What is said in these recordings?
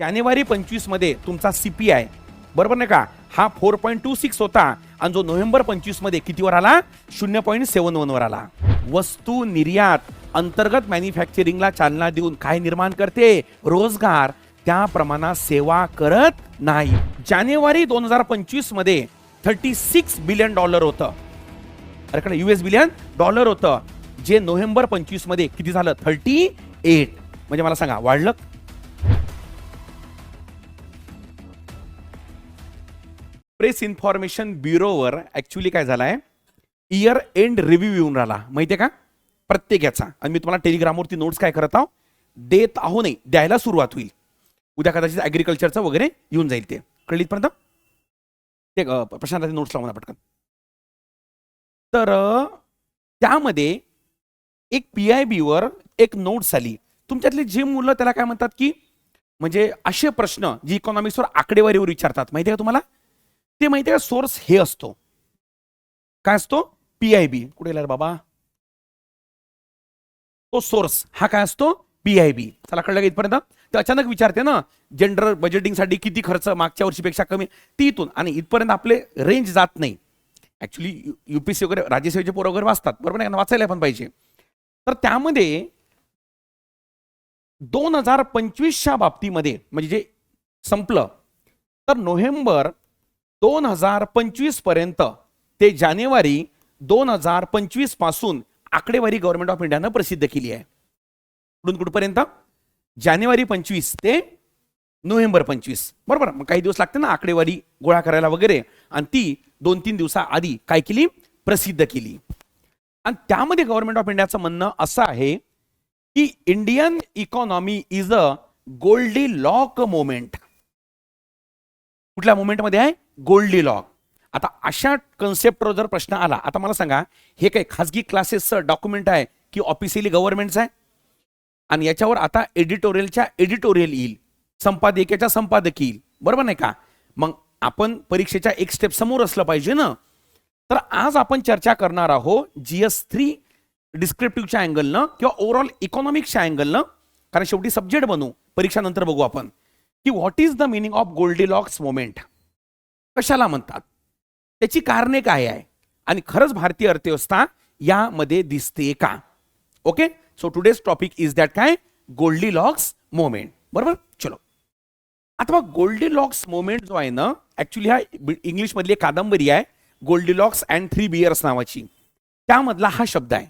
जानेवारी पंचवीसमध्ये तुमचा C P I बरोबर नाही का? हा फोर पॉईंट टू सिक्स होता. आणि जो नोव्हेंबर पंचवीसमध्ये कितीवर आला? शून्य पॉईंट सेवन वन वर आला. वस्तू निर्यात अंतर्गत मॅन्युफॅक्चरिंगला चालना देऊन काय निर्माण करते? रोजगार. त्या प्रमाणात सेवा करत नाही. जानेवारी दोन हजार पंचवीसमध्ये थर्टी सिक्स बिलियन डॉलर होतं. अरे कडे युएस बिलियन डॉलर होतं. जे नोव्हेंबर पंचवीसमध्ये किती झालं? थर्टी एट म्हणजे मला सांगा वाढलं? प्रेस इन्फॉर्मेशन ब्युरोवर ॲक्च्युली काय झालाय? इयर एंड रिव्ह्यू येऊन राहिला. माहिती आहे का? प्रत्येक याचा आणि मी तुम्हाला टेलिग्रामवरती नोट्स काय करत आहो? देत आहो नाही. द्यायला सुरुवात होईल. उद्या कदाचित ॲग्रिकल्चरचं वगैरे येऊन जाईल ते. कळलीतपर्यंत ते अं, नोट्स लावून पटकन. तर त्यामध्ये एक पी आय बीवर एक नोट्स आली. तुमच्यातले जे मुलं त्याला काय म्हणतात की म्हणजे असे प्रश्न जे इकॉनॉमिक्सवर आकडेवारीवर विचारतात माहिती आहे का तुम्हाला? ते माहिती आहे का? सोर्स हे असतो. काय असतो? पी आय बी कुठे गेला बाबा? तो सोर्स हा काय असतो? पी आय बी चला कळलं का इथपर्यंत? तर अचानक विचारते ना जनरल बजेटिंगसाठी किती खर्च मागच्या वर्षीपेक्षा कमी? ती इथून. आणि इथपर्यंत आपले रेंज जात नाही. ऍक्च्युली युपीसी वगैरे राज्यसेवेचे पोरं वगैरे वाचतात. बरोबर नाही वाचायला पण पाहिजे. तर त्यामध्ये दोन हजार पंचवीसच्या बाबतीमध्ये म्हणजे जे संपलं तर नोव्हेंबर दोन हजार पंचवीसपर्यंत ते जानेवारी दोन हजार पंचवीसपासून आकडेवारी गव्हर्नमेंट ऑफ इंडियानं प्रसिद्ध केली आहे. कुठून कुठपर्यंत? जानेवारी पंचवीस ते नोव्हेंबर पंचवीस. बरोबर? मग काही दिवस लागते ना आकडेवारी गोळा करायला वगैरे. आणि ती दोन तीन दिवसाआधी काय केली? प्रसिद्ध केली. आणि त्यामध्ये गव्हर्नमेंट ऑफ इंडियाचं म्हणणं असं आहे की Indian economy is a goldilocks moment. कुठल्या मोमेंटमध्ये आहे? गोल्डी लॉक आता अशा कन्सेप्टवर जर प्रश्न आला आता मला सांगा हे काही खाजगी क्लासेसचं डॉक्युमेंट आहे की ऑफिशियली गव्हर्नमेंटचं आहे? आणि याच्यावर आता एडिटोरियलच्या एडिटोरियल येईल संपादकीयाच्या संपादक येईल बरोबर नाही का? मग आपण परीक्षेच्या एक स्टेप समोर असलं पाहिजे ना? तर आज आपण चर्चा करणार आहोत जी एस थ्री डिस्क्रिप्टिव्हच्या अँगलनं किंवा ओव्हरऑल इकॉनॉमिक्सच्या अँगलनं कारण शेवटी सब्जेक्ट बनू. परीक्षानंतर बघू आपण. की what is the meaning of goldilocks moment कशाला म्हणतात? त्याची कारणे काय आहे? आणि खरंच भारतीय अर्थव्यवस्था यामध्ये दिसते का? Okay? So today's topic is that काय? गोल्डी लॉक्स मोमेंट बरोबर? चलो. आता बघ गोल्डी लॉक्स मोमेंट जो आहे ना ऍक्च्युली हा इंग्लिश मधली एक कादंबरी आहे Goldy locks and three bears नावाची. त्यामधला हा शब्द आहे.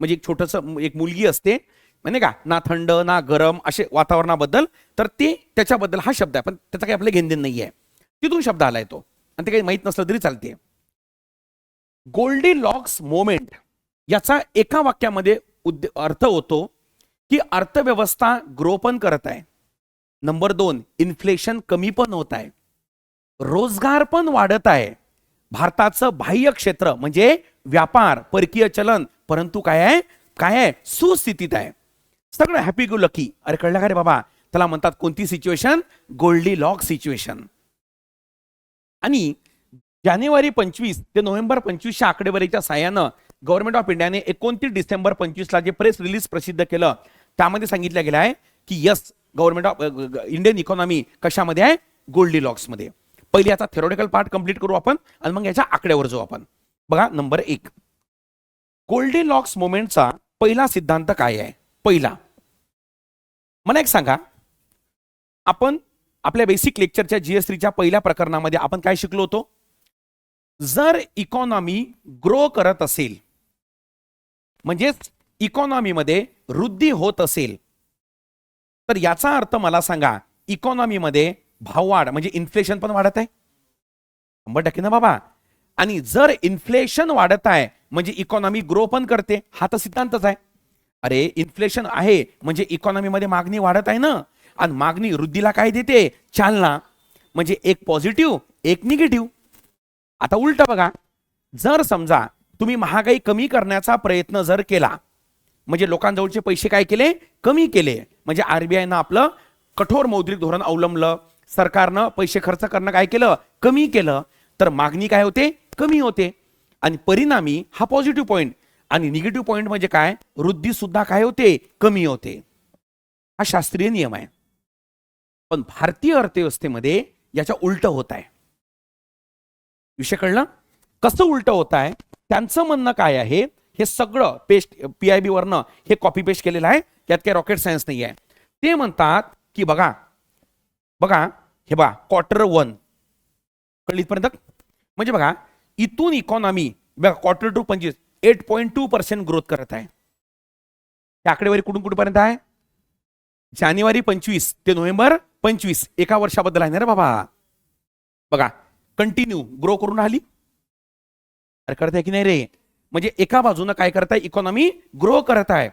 म्हणजे एक छोटस एक मुलगी असते म्हणजे का? ना थंड ना गरम असे वातावरणाबद्दल तर ते त्याच्याबद्दल हा शब्द आहे. पण त्याचा काही आपलं घेणदेण नाही आहे तिथून शब्द आलाय तो. आणि ते काही माहीत नसलं तरी चालते. गोल्डी लॉक्स मोमेंट याचा एका वाक्यामध्ये उद्द अर्थ होतो की अर्थव्यवस्था ग्रो पण करत आहे. नंबर दोन इन्फ्लेशन कमी पण होत आहे. रोजगार पण वाढत आहे. भारताचं बाह्य क्षेत्र म्हणजे व्यापार परकीय चलन परंतु काय आहे? काय आहे? सुस्थितीत आहे. सगळं हॅपी गो लकी अरे कळलं का रे बाबा? त्याला म्हणतात कोणती सिच्युएशन गोल्डी लॉक सिच्युएशन आणि जानेवारी पंचवीस ते नोव्हेंबर पंचवीसच्या आकडेवारीच्या साह्यानं गव्हर्नमेंट ऑफ इंडियाने एकोणतीस डिसेंबर पंचवीसला जे प्रेस रिलीज प्रसिद्ध केलं त्यामध्ये सांगितलं गेलं आहे की yes government of Indian economy कशामध्ये आहे? गोल्डी लॉक्समध्ये पहिले याचा थेरोटिकल पार्ट कंप्लीट करू आपण आणि मग याच्या आकड्यावर जाऊ आपण. बघा नंबर एक. गोल्डी लॉक्स मोमेंटचा पहिला सिद्धांत काय आहे? पहिला. मला एक सांगा. आपण आपल्या बेसिक लेक्चरच्या जीएसटीच्या पहिल्या प्रकरणामध्ये आपण काय शिकलो होतो? जर इकॉनॉमी ग्रो करत असेल म्हणजेच इकॉनॉमीमध्ये वृद्धी होत असेल तर याचा अर्थ मला सांगा इकॉनॉमीमध्ये भाववाढ म्हणजे इन्फ्लेशन पण वाढत आहे? शंभर टक्के ना बाबा. आणि जर इन्फ्लेशन वाढत आहे म्हणजे इकॉनॉमी ग्रो पण करते हा तर सिद्धांतच आहे. अरे इन्फ्लेशन आहे म्हणजे इकॉनॉमीमध्ये मागणी वाढत आहे ना. आणि मागणी वृद्धीला काय देते? चालना. म्हणजे एक पॉझिटिव्ह एक निगेटिव्ह आता उलट बघा. जर समजा तुम्ही महागाई कमी करण्याचा प्रयत्न जर केला म्हणजे लोकांजवळचे पैसे काय केले? कमी केले. म्हणजे आरबीआयनं आपलं कठोर मौद्रिक धोरण अवलंबलं. सरकारनं पैसे खर्च करणं काय केलं? कमी केलं. तर मागणी काय होते? कमी होते. आणि परिणामी हा पॉझिटिव्ह पॉईंट आणि निगेटिव्ह पॉईंट म्हणजे काय? वृद्धी सुद्धा काय होते? कमी होते. हा शास्त्रीय नियम आहे. पण भारतीय अर्थव्यवस्थेमध्ये याच्या उलट होत आहे. विषय कळलं? कसं उलट होत आहे? त्यांचं म्हणणं काय आहे? हे सगळं पेस्ट पी आय बी वरनं हे कॉपी पेस्ट केलेलं आहे. त्यात काही रॉकेट सायन्स नाही आहे ते म्हणतात की बघा बघा हे बघा क्वार्टर वन कळलीपर्यंत म्हणजे बघा इथून इकॉनॉमी बघा क्वार्टर टू पंचवीस eight point two percent growth करत आहे. त्या आकडेवारी कुठून कुठपर्यंत आहे? जानेवारी पंचवीस ते नोव्हेंबर पंचवीस. एका वर्षाबद्दल आहे ना रे बाबा? बघा कंटिन्यू ग्रो करून राहिली. अरे करताय की नाही रे? म्हणजे एका बाजूनं काय करताय? इकॉनॉमी ग्रो करत आहे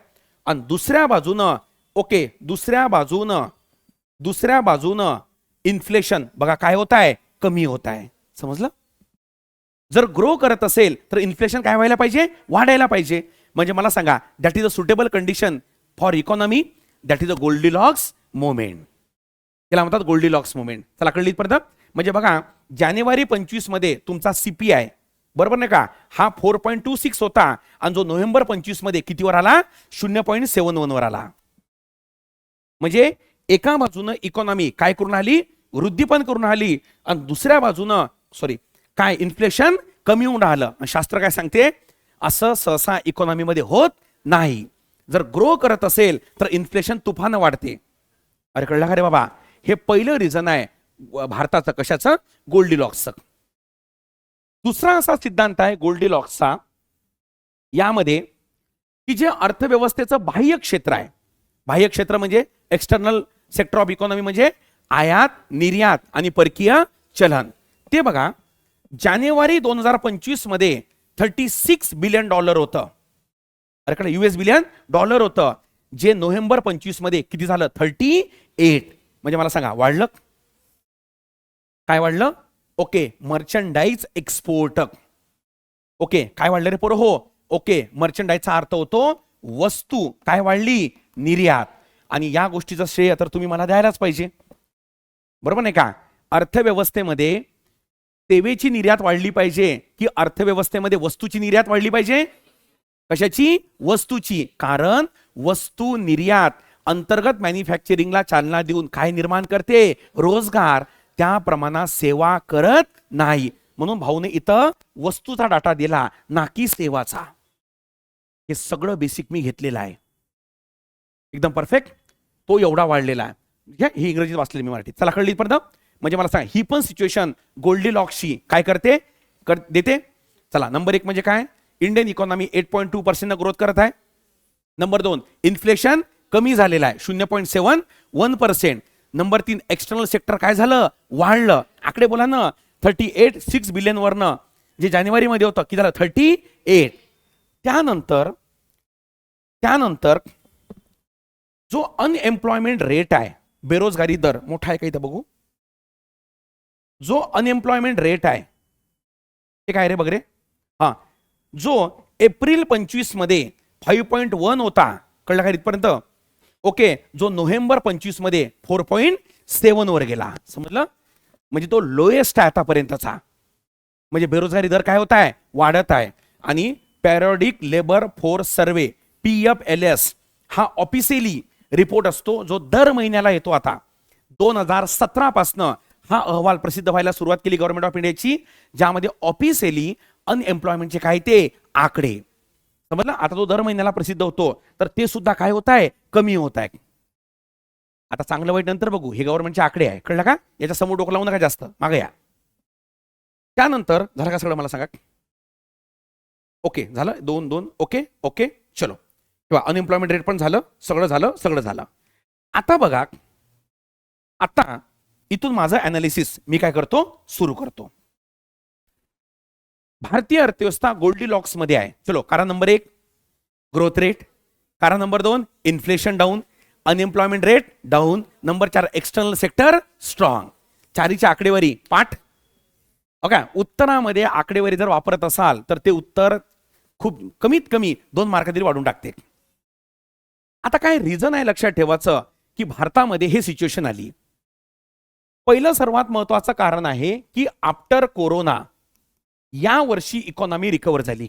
आणि दुसऱ्या बाजूनं ओके दुसऱ्या बाजूनं दुसऱ्या बाजूनं इन्फ्लेशन बघा काय होत आहे कमी होत आहे समजलं? जर ग्रो करत असेल तर इन्फ्लेशन काय व्हायला पाहिजे? वाढायला पाहिजे. म्हणजे मला सांगा that is a suitable condition for economy that is a goldilocks moment त्याला म्हणतात गोल्डी लॉक्स मुवमेंट. चला कळली पर्यंत म्हणजे बघा जानेवारी पंचवीसमध्ये तुमचा सीपीआय बरोबर नाही का? हा फोर पॉईंट टू सिक्स होता आणि जो नोव्हेंबर पंचवीसमध्ये कितीवर आला? शून्य पॉईंट सेव्हन वन वर आला. म्हणजे एका बाजूनं इकॉनॉमी काय करून आली वृद्धी पण करून आली आणि दुसऱ्या बाजूनं सॉरी काय? इन्फ्लेशन कमी होऊन राहिलं. शास्त्र काय सांगते? असं सहसा इकॉनॉमीमध्ये होत नाही. जर ग्रो करत असेल तर इन्फ्लेशन तुफानं वाढते. अरे कळलं का रे बाबा? हे पहिलं रिझन आहे भारताचं कशाचं? गोल्डी लॉक्सचं दुसरा असा सिद्धांत आहे गोल्डी लॉक्सचा यामध्ये की जे अर्थव्यवस्थेचं बाह्य क्षेत्र आहे. बाह्य क्षेत्र म्हणजे एक्सटर्नल सेक्टर ऑफ इकॉनॉमी म्हणजे आयात निर्यात आणि परकीय चलन. ते बघा जानेवारी दोन हजार पंचवीसमध्ये थर्टी सिक्स बिलियन डॉलर होतं. अरे कडे युएस बिलियन डॉलर होतं. जे नोव्हेंबर पंचवीसमध्ये किती झालं? थर्टी एट म्हणजे मला सांगा वाढलं? काय वाढलं? ओके मर्चंडाईज एक्सपोर्ट ओके काय वाढलं रे पोरं? हो ओके मर्चंडाईजचा अर्थ होतो वस्तू. काय वाढली? निर्यात. आणि या गोष्टीचं श्रेय तर तुम्ही मला द्यायलाच पाहिजे. बरोबर नाही का? अर्थव्यवस्थेमध्ये सेवेची निर्यात वाढली पाहिजे की अर्थव्यवस्थेमध्ये वस्तूची निर्यात वाढली पाहिजे? कशाची? वस्तूची. कारण वस्तू निर्यात. अंतर्गत मॅन्युफॅक्चरिंगला चालना देऊन काय निर्माण करते? रोजगार. त्या प्रमाणात सेवा करत नाही. म्हणून भाऊने इथं वस्तूचा डाटा दिला ना की सेवाचा. हे सगळं बेसिक मी घेतलेलं आहे. एकदम परफेक्ट तो एवढा वाढलेला आहे. ही इंग्रजीत वाचलेली मी मराठीत. चला कळली पर्यंत म्हणजे मला सांगा ही पण सिच्युएशन गोल्डी लॉकशी काय करते? कर देते? चला नंबर एक म्हणजे काय? Indian economy eight point two percent growth करत आहे. नंबर दोन इन्फ्लेशन कमी झालेला आहे. शून्य point seven one percent. Number तीन एक्सटर्नल सेक्टर काय झालं? वाढलं. आकडे बोला ना. थर्टी एट सिक्स बिलियन वरनं. जे जानेवारीमध्ये होतं किती झालं? Thirty eight. त्यानंतर त्यानंतर जो अनएम्प्लॉयमेंट रेट आहे बेरोजगारी दर मोठा आहे का इथं बघू? जो अनएम्प्लॉयमेंट रेट आहे ते काय रे बघ रे? हा. जो एप्रिल पंचवीसमध्ये फाईव्ह पॉईंट वन होता कळलं का इथपर्यंत? ओके जो नोव्हेंबर पंचवीसमध्ये फोर पॉईंट सेवन वर गेला. समजलं? म्हणजे तो लोएस्ट आहे आतापर्यंतचा. म्हणजे बेरोजगारी दर काय होत आहे? वाढत आहे. आणि periodic labour force survey P F L S हा ऑफिशियली रिपोर्ट असतो जो दर महिन्याला येतो आता. दोन हजार सतरा पासनं हा अहवाल प्रसिद्ध व्हायला सुरुवात केली गव्हर्नमेंट ऑफ इंडियाची ज्यामध्ये ऑफिशियली अनएम्प्लॉयमेंटचे काय ते आकडे. समजलं? आता तो दर महिन्याला प्रसिद्ध होतो. तर ते सुद्धा काय होत आहे कमी होत आहे आता चांगलं वाईट नंतर बघू. हे गव्हर्नमेंटचे आकडे आहे. कळलं का? याच्या समोर डोकं लावू नका जास्त. मागे या. त्यानंतर झालं का सगळं मला सांगा? ओके झालं? दोन दोन. Okay okay. चलो. किंवा अनएम्प्लॉयमेंट रेट पण झालं. सगळं झालं सगळं झालं. आता बघा. आता इथून माझं अनालिसिस मी काय करतो? सुरू करतो. भारतीय अर्थव्यवस्था गोल्डी लॉक्समध्ये आहे. चलो कारण नंबर एक ग्रोथ रेट कारण नंबर दोन inflation down unemployment rate down number चार एक्सटर्नल सेक्टर स्ट्रॉंग चारीच्या आकडेवारी पाठ. ओके उत्तरामध्ये आकडेवारी जर वापरत असाल तर ते उत्तर खूप कमीत कमी दोन मार्क तरी वाढून टाकते आता काय रिझन आहे लक्षात ठेवायचं की भारतामध्ये हे सिच्युएशन आली. पहिलं सर्वात महत्वाचं कारण आहे की आफ्टर कोरोना या वर्षी इकॉनॉमी रिकवर झाली.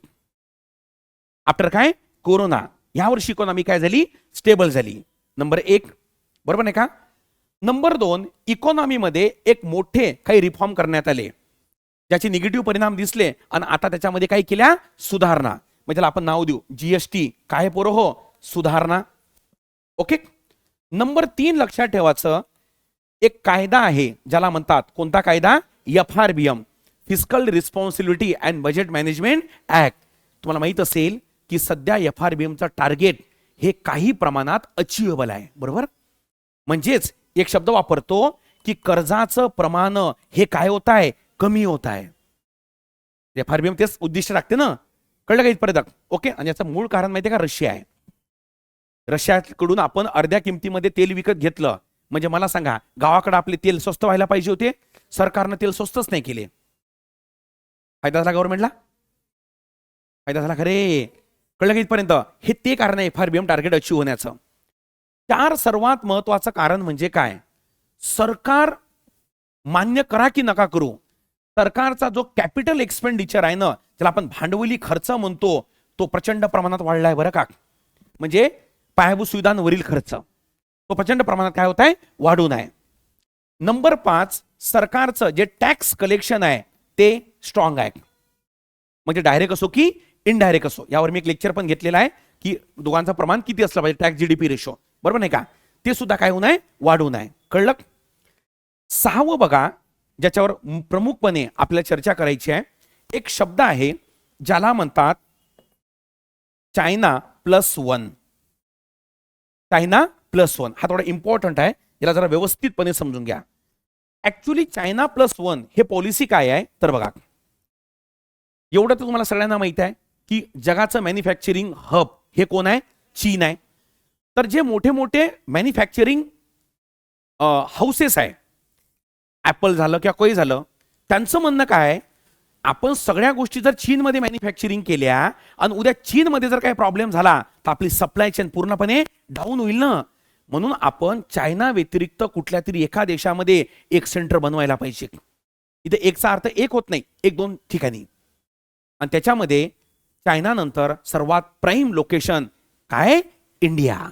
आफ्टर काय? कोरोना. या वर्षी इकॉनॉमी काय झाली? स्टेबल झाली. नंबर एक बरोबर नाही का? नंबर दोन इकॉनॉमीमध्ये एक मोठे काही रिफॉर्म करण्यात आले. ज्याचे निगेटिव्ह परिणाम दिसले आणि आता त्याच्यामध्ये काही केल्या? सुधारणा. म्हणजे त्याला आपण नाव देऊ. जीएसटी काय पोरं हो? सुधारणा. ओके नंबर तीन लक्षात ठेवायचं. एक कायदा आहे ज्याला म्हणतात. कोणता कायदा? F R B M fiscal responsibility and budget management act तुम्हाला माहीत असेल की सध्या एफ आर बी एमचं टार्गेट हे काही प्रमाणात अचिवेबल आहे. बरोबर? म्हणजेच एक शब्द वापरतो की कर्जाचं प्रमाण हे काय होत आहे? कमी होत आहे. एफ आर बी एम तेच उद्दिष्ट राखते ना? कळलं का इथपर्यंत? ओके आणि याचं मूळ कारण माहिती आहे का? रशिया आहे. रशियाकडून आपण अर्ध्या किमतीमध्ये तेल विकत घेतलं. म्हणजे मला सांगा गावाकडे आपले तेल स्वस्त व्हायला पाहिजे होते? सरकारनं तेल स्वस्तच नाही केले. फायदा झाला गव्हर्नमेंटला फायदा झाला खरे कळलं का इथपर्यंत? हे ते कारण आहे F R B M target achieve होण्याचं. चार सर्वात महत्वाचं कारण म्हणजे काय? सरकार मान्य करा की नका करू. सरकारचा जो कॅपिटल एक्सपेंडिचर आहे ना ज्याला आपण भांडवली खर्च म्हणतो तो प्रचंड प्रमाणात वाढलाय बरं का? म्हणजे पायाभूत सुविधांवरील खर्च. तो प्रचंड प्रमाणात काय होत आहे? वाढून आहे. नंबर पाच सरकारचं जे टॅक्स कलेक्शन आहे ते स्ट्रॉंग आहे. म्हणजे डायरेक्ट असो की इनडायरेक्ट असो. यावर मी एक लेक्चर पण घेतलेला आहे की दोघांचं प्रमाण किती असलं पाहिजे टॅक्स जीडीपी रेशो बरोबर नाही का? ते सुद्धा काय होऊ नये वाढू नये. कळलं? सहावं बघा ज्याच्यावर प्रमुखपणे आपल्याला चर्चा करायची आहे. एक शब्द आहे ज्याला म्हणतात China plus one China plus one हा थोडा इम्पॉर्टंट आहे. याला जरा व्यवस्थितपणे समजून घ्या. ऍक्च्युली चायना प्लस वन हे पॉलिसी काय आहे? तर बघा. एवढं तर तुम्हाला सगळ्यांना माहीत आहे की जगाचं मॅन्युफॅक्चरिंग हब हे कोण आहे? चीन आहे. तर जे मोठे मोठे मॅन्युफॅक्चरिंग हाऊसेस आहे ॲपल झालं किंवा कोई झालं त्यांचं म्हणणं काय आहे, आपण सगळ्या गोष्टी जर चीनमध्ये मॅन्युफॅक्चरिंग केल्या आणि उद्या चीनमध्ये जर काही प्रॉब्लेम झाला तर आपली सप्लाय चेन पूर्णपणे डाऊन होईल ना? म्हणून आपण चायना व्यतिरिक्त कुठल्या तरी एका देशामध्ये एक सेंटर बनवायला पाहिजे. इथे एकचा अर्थ एक होत नाही एक दोन ठिकाणी. आणि त्याच्यामध्ये चायनानंतर सर्वात प्राईम लोकेशन काय? इंडिया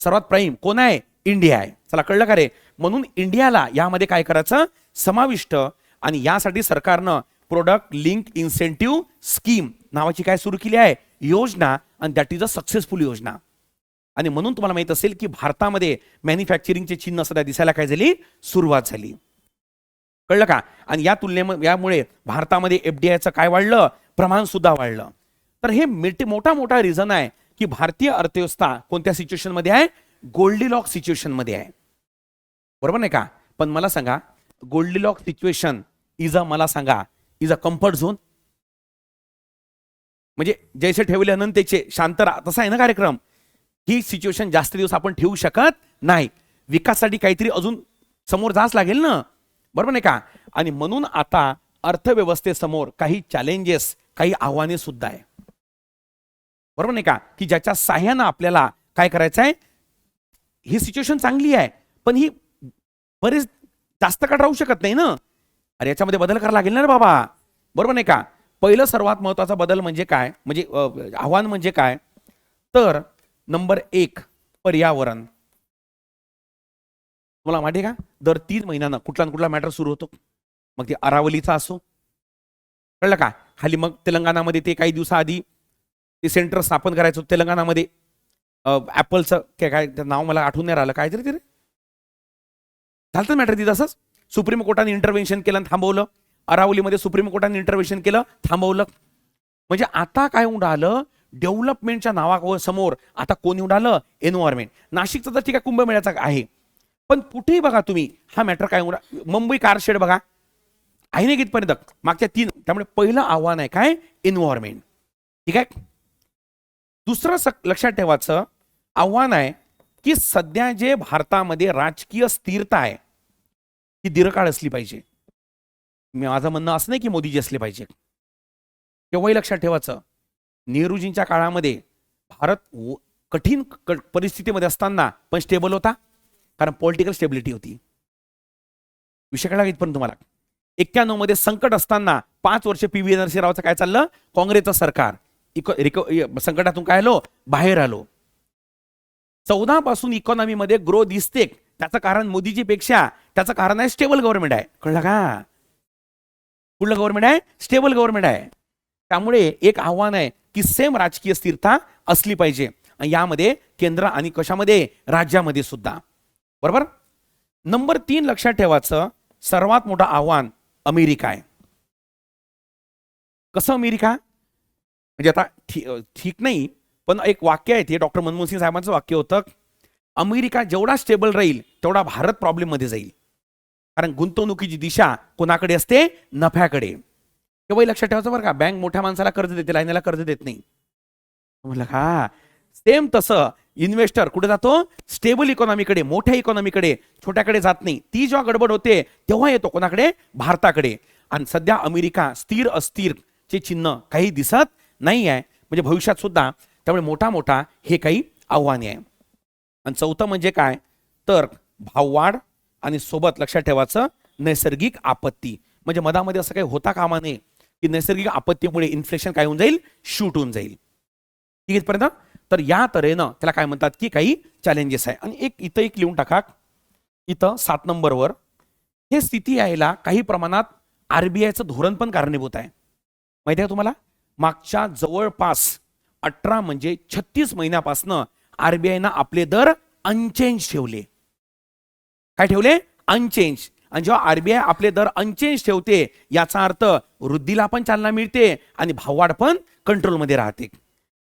सर्वात प्राईम कोण आहे? इंडिया आहे. चला कळलं का रे? म्हणून इंडियाला यामध्ये काय करायचं? समाविष्ट आणि यासाठी सरकारनं प्रोडक्ट लिंक इन्सेंटिव्ह स्कीम नावाची काय सुरू केली आहे? योजना आणि दॅट इज अ सक्सेसफुल योजना. आणि म्हणून तुम्हाला माहीत असेल की भारतामध्ये मॅन्युफॅक्चरिंगचे चिन्ह सध्या दिसायला काय झाली? सुरुवात झाली. कळलं का? आणि या तुलनेमध्ये यामुळे भारतामध्ये एफडीआयचं काय वाढलं? प्रमाण सुद्धा वाढलं. तर हे मोठा मोठा रिझन आहे की भारतीय अर्थव्यवस्था कोणत्या सिच्युएशनमध्ये आहे? गोल्डीलॉक सिच्युएशनमध्ये आहे. बरोबर नाही का? पण मला सांगा गोल्डीलॉक सिच्युएशन इज अ मला सांगा इज अ कम्फर्ट झोन म्हणजे जैसे ठेवले अनंतेचे शांत तसा आहे ना कार्यक्रम? ही सिच्युएशन जास्त दिवस आपण ठेवू शकत नाही. विकासासाठी काहीतरी अजून समोर जाच लागेल ना? बरोबर नाही का? आणि म्हणून आता अर्थव्यवस्थेसमोर काही चॅलेंजेस काही आव्हाने सुद्धा आहे. बरोबर नाही का? की ज्याच्या साह्यानं आपल्याला काय करायचं आहे? ही सिच्युएशन चांगली आहे पण ही बरेच जास्त काळ राहू शकत नाही ना? अरे याच्यामध्ये बदल करायला लागेल ना रे बाबा. बरोबर नाही का? पहिलं सर्वात महत्त्वाचा बदल म्हणजे काय? म्हणजे आव्हान म्हणजे काय? तर नंबर एक पर्यावरण. तुम्हाला माहिती आहे का? दर तीन महिन्यानं कुठला न कुठला मॅटर सुरू होतो. मग ते अरावलीचा असो. कळलं का? खाली मग तेलंगणामध्ये ते काही दिवसाआधी ते सेंटर स्थापन करायचं होतं तेलंगणामध्ये. ॲपलचं काय काय नाव मला आठवून नाही राहिलं. काय तरी ते झालं झालं मॅटर तिथं असंच. सुप्रीम कोर्टाने इंटरव्हेन्शन केलं आणि थांबवलं. अरावलीमध्ये सुप्रीम कोर्टाने इंटरव्हेन्शन केलं थांबवलं. म्हणजे आता काय होऊन राहिलं? डेव्हलपमेंटच्या नावा समोर आता कोण येऊन राहिलं? एन्व्हायरमेंट नाशिकचं तर ठीक आहे कुंभमेळ्याचा आहे. पण कुठेही बघा तुम्ही हा मॅटर काय होऊन रा- मुंबई कारशेड बघा. आहे नाही कितपर्यंत मागच्या तीन त्यामुळे पहिलं आव्हान आहे काय? एन्व्हायरमेंट ठीक आहे? दुसरं स लक्षात ठेवायचं आव्हान आहे की सध्या जे भारतामध्ये राजकीय स्थिरता आहे ती दीर्घकाळ असली पाहिजे. मी माझं म्हणणं असं नाही की मोदीजी असले पाहिजे. केव्हाही लक्षात ठेवायचं नेहरूजींच्या काळामध्ये भारत कठीण परिस्थितीमध्ये असताना पण स्टेबल होता. कारण पॉलिटिकल स्टेबिलिटी होती. विषय कळला इथपर्यंत तुम्हाला? एक्क्याण्णवमध्ये संकट असताना पाच वर्ष पी व्ही नरसिंहरावचं काय चाललं? काँग्रेसचं सरकार. इको रिको संकटातून काय आलो? बाहेर आलो. चौदा पासून इकॉनॉमीमध्ये ग्रो दिसते. त्याचं कारण मोदीजी पेक्षा त्याचं कारण आहे स्टेबल गव्हर्नमेंट आहे. कळलं का? कुठलं गव्हर्नमेंट आहे? स्टेबल गव्हर्नमेंट आहे. त्यामुळे एक आव्हान आहे की सेम राजकीय स्थिरता असली पाहिजे. यामध्ये केंद्र आणि कशामध्ये? राज्यामध्ये सुद्धा. बरोबर? नंबर तीन लक्षात ठेवायचं सर्वात मोठं आव्हान अमेरिका आहे. कसं अमेरिका? म्हणजे आता ठीक नाही पण एक वाक्य आहे ते डॉक्टर मनमोहन सिंग साहेबांचं वाक्य होतं अमेरिका जेवढा स्टेबल राहील तेवढा भारत प्रॉब्लेममध्ये जाईल. कारण गुंतवणुकीची दिशा कोणाकडे असते? नफ्याकडे. तेव्हाही लक्षात ठेवायचं बरं का बँक मोठ्या माणसाला कर्ज देते लाईनला कर्ज देत नाही. म्हटलं का? सेम तसं इन्व्हेस्टर कुठे जातो? स्टेबल इकॉनॉमीकडे मोठ्या इकॉनॉमीकडे छोट्याकडे जात नाही. ती जेव्हा गडबड होते तेव्हा येतो कोणाकडे? भारताकडे. आणि सध्या अमेरिका स्थिर अस्थिर चे चिन्ह काही दिसत नाही आहे म्हणजे भविष्यात सुद्धा त्यामुळे मोठा मोठा हे काही आव्हाने आहे. आणि चौथं म्हणजे काय? तर भाववाढ आणि सोबत लक्षात ठेवायचं नैसर्गिक आपत्ती. म्हणजे मधामध्ये असं काही होता कामा नये. की नैसर्गिक आपत्तीमुळे इन्फ्लेशन काय होऊन जाईल? शूट होऊन जाईल. ठीक इथपर्यंत? तर या तऱ्हेनं त्याला काय म्हणतात की काही चॅलेंजेस आहे. आणि एक इथं एक लिहून टाका. इथं सात नंबरवर. हे स्थिती यायला काही प्रमाणात आरबीआयचं धोरण पण कारणीभूत आहे. माहिती आहे तुम्हाला? मागच्या जवळपास अठरा म्हणजे छत्तीस महिन्यापासनं आरबीआयनं आपले दर अनचेंज ठेवले. काय ठेवले? अनचेंज आणि जेव्हा आरबीआय आपले दर अनचेंज ठेवते याचा अर्थ वृद्धीला पण चालना मिळते आणि भाववाढ पण कंट्रोलमध्ये राहते.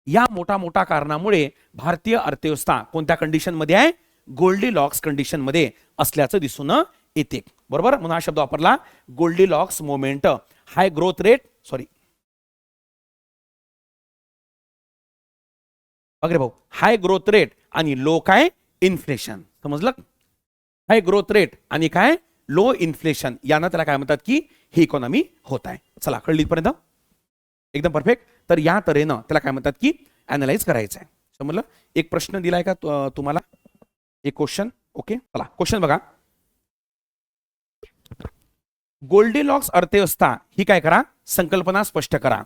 या मोठा मोठा कारणामुळे भारतीय अर्थव्यवस्था कोणत्या कंडिशनमध्ये आहे? गोल्डी लॉक्स कंडिशनमध्ये असल्याचं दिसून येते. बरोबर? म्हणून हा शब्द वापरला. Goldilocks moment high growth rate sorry अग्रे भाऊ हाय ग्रोथ रेट आणि लो काय? इन्फ्लेशन समजलं? हाय ग्रोथ रेट आणि काय? लो इन्फ्लेशन यांना त्याला काय म्हणतात की ही इकॉनॉमी होत आहे. चला कळलीपर्यंत एकदम परफेक्ट तर या तऱ्हेनं त्याला काय म्हणतात की अनालाइज करायचं आहे समजलं एक प्रश्न दिलाय का तुम्हाला? एक क्वेश्चन ओके चला क्वेश्चन बघा. गोल्डीलॉक्स अर्थव्यवस्था ही काय करा? संकल्पना स्पष्ट करा.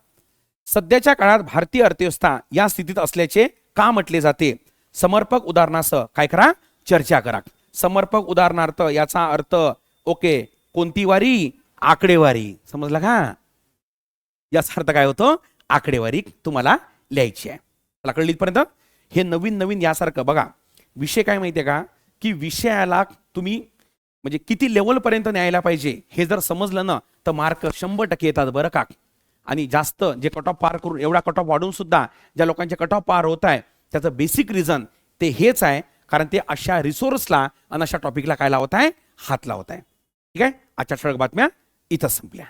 सध्याच्या काळात भारतीय अर्थव्यवस्था या स्थितीत असल्याचे का म्हटले जाते? समर्पक उदाहरणासह काय करा? चर्चा करा. समर्पक उदाहरणार्थ याचा अर्थ ओके कोणती वारी? आकडेवारी. समजलं का? याचा अर्थ काय होतो? आकडेवारी तुम्हाला लिहायची आहे. मला कळली इथपर्यंत? हे नवीन नवीन यासारखं बघा विषय काय माहितीये का? की विषयाला तुम्ही म्हणजे किती लेवलपर्यंत न्यायला पाहिजे हे जर समजलं ना तर मार्क शंभर टक्के येतात बरं का? आणि जास्त जे कट ऑफ पार करून एवढा कट ऑफ वाढून सुद्धा ज्या लोकांचे कट ऑफ पार होत आहे त्याचं बेसिक रिझन ते हेच आहे कारण ते अशा रिसोर्सला आणि अशा टॉपिकला काय लावत आहे? हात लावत आहे. ठीक आहे? आजच्या ठळक बातम्या इथं संपल्या.